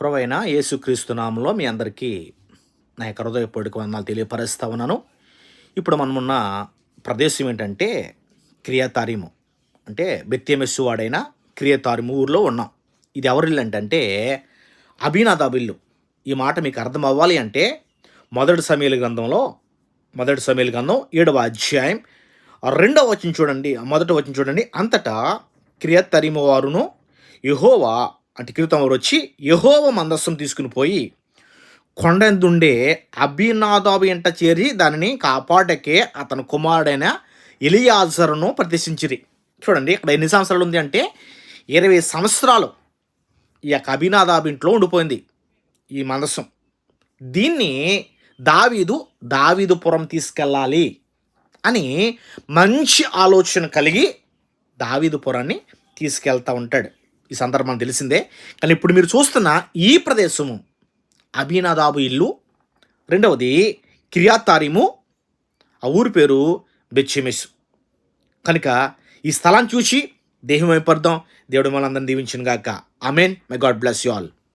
ప్రభైన యేసుక్రీస్తు నామంలో మీ అందరికీ నా యొక్క హృదయపూడికి వందనాలు తెలియపరుస్తూ ఉన్నాను. ఇప్పుడు మనమున్న ప్రదేశం ఏంటంటే క్రియాతారిము. అంటే బెత్యమెస్సు వాడైన క్రియతారిము ఊర్లో ఉన్నాం. ఇది ఎవరిల్లు అంటే అభినాదాబిల్లు ఈ మాట మీకు అర్థం అవ్వాలి అంటే మొదటి సమీల గ్రంథంలో మొదటి సమీల గ్రంథం ఏడవ అధ్యాయం రెండవ వచ్చిన చూడండి మొదట వచ్చిన చూడండి. అంతటా క్రియతరిము వారును యహోవా అంటే క్రితం వారు వచ్చి యహోవ మందస్సం తీసుకుని పోయి కొండందుండే అభినాదాబు ఎంట చేరి దానిని కాపాడకే అతని కుమారుడైన ఎలియాజరును ప్రతిష్ఠించిరి. చూడండి ఇక్కడ ఎన్ని సంవత్సరాలు ఉంది అంటే ఇరవై సంవత్సరాలు ఈ యొక్క అభినాదాబు ఇంట్లో ఉండిపోయింది ఈ మందస్సం. దీన్ని దావీదు దావీదుపురం తీసుకెళ్ళాలి అని మంచి ఆలోచన కలిగి దావీదుపురాన్ని తీసుకెళ్తూ ఉంటాడు. ఈ సందర్భం తెలిసిందే. కానీ ఇప్పుడు మీరు చూస్తున్న ఈ ప్రదేశము అభినాదాబు ఇల్లు రెండవది కిరియాతారిము ఆ ఊరి పేరు బెచ్చిమెస్ కనుక ఈ స్థలాన్ని చూసి దేహం ఏర్పడదాం దేవుడు మనందరిని దీవించిన గాక amen my God bless you all